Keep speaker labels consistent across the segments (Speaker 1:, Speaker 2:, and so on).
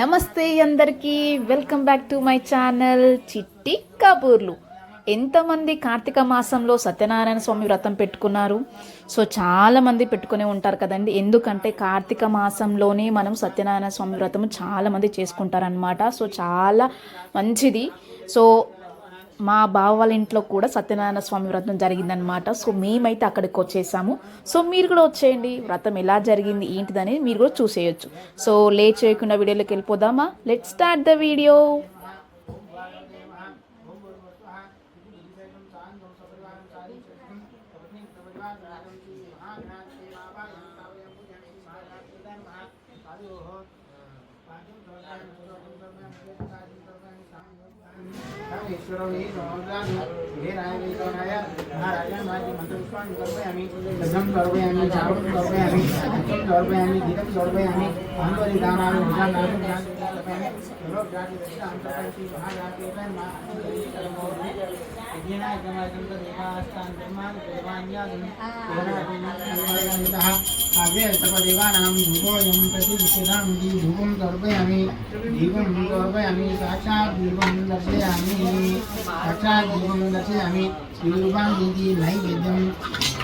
Speaker 1: నమస్తే అందరికీ welcome back to my channel Chitti Kaburlu. ఎంతమంది కార్తీక మాసంలో సత్యనారాయణ స్వామి వ్రతం పెట్టుకున్నారు? సో చాలామంది పెట్టుకునే ఉంటారు కదండి. ఎందుకంటే కార్తీక మాసంలోనే మనం సత్యనారాయణ స్వామి వ్రతం చాలామంది చేసుకుంటారనమాట సో చాలా మంచిది. సో మా బావ వాళ్ళ ఇంట్లో కూడా సత్యనారాయణ స్వామి వ్రతం జరిగిందనమాట సో మేమైతే అక్కడికి వచ్చేసాము. సో మీరు కూడా వచ్చేయండి. వ్రతం ఎలా జరిగింది ఏంటిదని మీరు కూడా చూసేయొచ్చు. సో లేట్ చేయకుండా వీడియోలోకి వెళ్ళిపోదామా? లెట్ స్టార్ట్ ద వీడియో
Speaker 2: गजम दौड़वयामि जागरण दौड़वयामि अचल दौड़वयामि गीतम दौड़वयामि आंदोलन दान आवे भुजा नाटक ज्ञान दौड़वयामि लोक जाति अंतरपंथी महाजाति का मा देवानां ध्रुवोऽयं प्रति विषदां धीभुवं दर्पयामि दीपं दर्पयामि साक्षात् दीपं दर्शयामि साक्षात् दीपं दर्शयामि श्रीरूपां दीति नैवेद्यं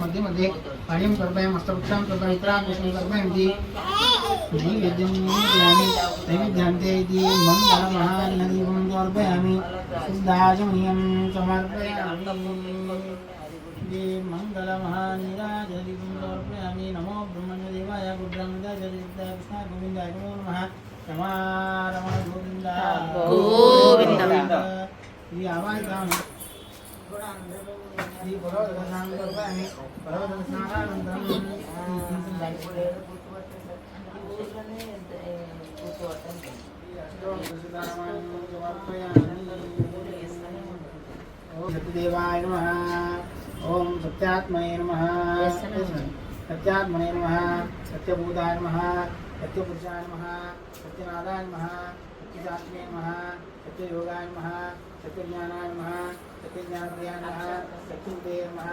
Speaker 2: मध्ये मध्ये पाणीं कर्पयामि हस्तवृक्षां कर्पयित्रां कृष्णं कर्पयन्ति नैवेद्यं निवेदयामि नैवेद्यान्ते इति मम नामः नदीपं समर्पयामि शुद्धाचमनीयं समर्पयामि मङ्गलमहानिराजदिगुं समर्पयामि नमो ब्रह्मण्यदेवाय गुड्रं दाजदिताय कृष्णाय गोविन्दाय नमो नमः। స్వాం మధ్య మధ్య పణిం కర్పయం హస్తపుక్షాం కర్పయం విష్ణు కర్పయం ఇది నైవేద్యం నివేదయామి నైవేద్యాంతే ఇది మంగళమహానదీపం సమర్పయామి శుద్ధాచమనీయం సమర్పయామి ఇది మంగళమహానిరాజదీపం సమర్పయామి నమో బ్రహ్మణ్యదేవాయ గుబ్రహ్మదాజదిత కృష్ణ గోవిందాయ నమో నమః రమారమణ గోవింద గోవింద. ఇది ఆవాహితాం ఇది పర్వతదర్శనం సమర్పయామి పర్వతదర్శనానంతరం సత్యదేవాయ నమ ఓం సత్యాత్మయ నమ సత్యాత్మనే నమ సత్యభూతాయ నమ सत्यपुरुषाय नमः सत्यनादाय नमः सत्यशास्त्रीय नमः सत्ययोगाय नमः सत्यज्ञानाय नमः सत्यज्ञानप्रियाय नमः सत्यन्ते नमः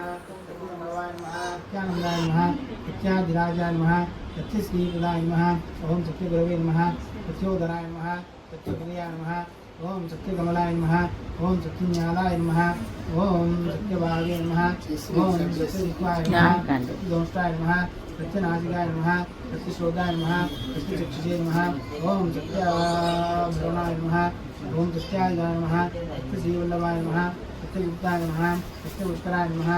Speaker 2: ओम सत्यगुरवे नमः सत्योदराय नमः सत्यप्रियाय नमः ओम सत्यकमलाय नमः ओम सत्यज्ञानाय नमः ओम सत्यभागे नमः ओम सत्यजित्वाय नम सत्यदोष्टाय नमः प्रत्यनाशिकाय नमः प्रत्यश्रोताय नमः प्रत्यचक्षुषे नमः, ओम सत्याभरणाय नमः, ओम सत्याय नमः प्रत्यश्रीवल्लभाय नमः प्रत्यगुप्ताय नमः प्रत्यपुष्कराय नमः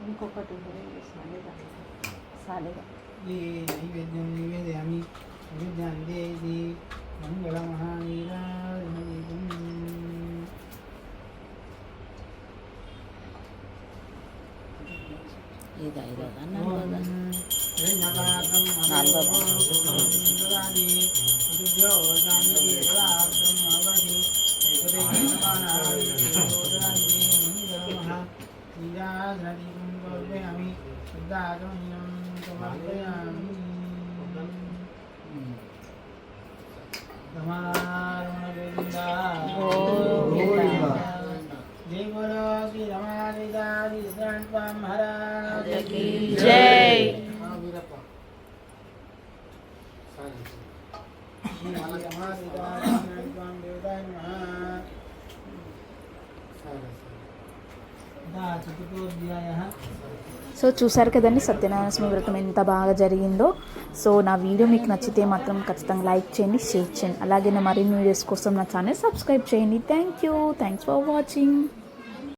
Speaker 3: उनको पटू करेंगे साले का साले का
Speaker 2: ये नैवेद्य निवेदयामि विद्यां देवी मङ्गलमहानिराधनम्
Speaker 3: ಇದ ಇರೋದ ಅನ್ನೋದ
Speaker 2: जय। बोलो श्री रमारी जय
Speaker 1: సో చూసారు కదండి సత్యనారాయణ స్వామి వ్రతం ఎంత బాగా జరిగిందో. సో నా వీడియో మీకు నచ్చితే మాత్రం ఖచ్చితంగా లైక్ చేయండి షేర్ చేయండి. అలాగే నా మరిన్ని వీడియోస్ కోసం నా ఛానల్ సబ్స్క్రైబ్ చేయండి. Thank you thanks for watching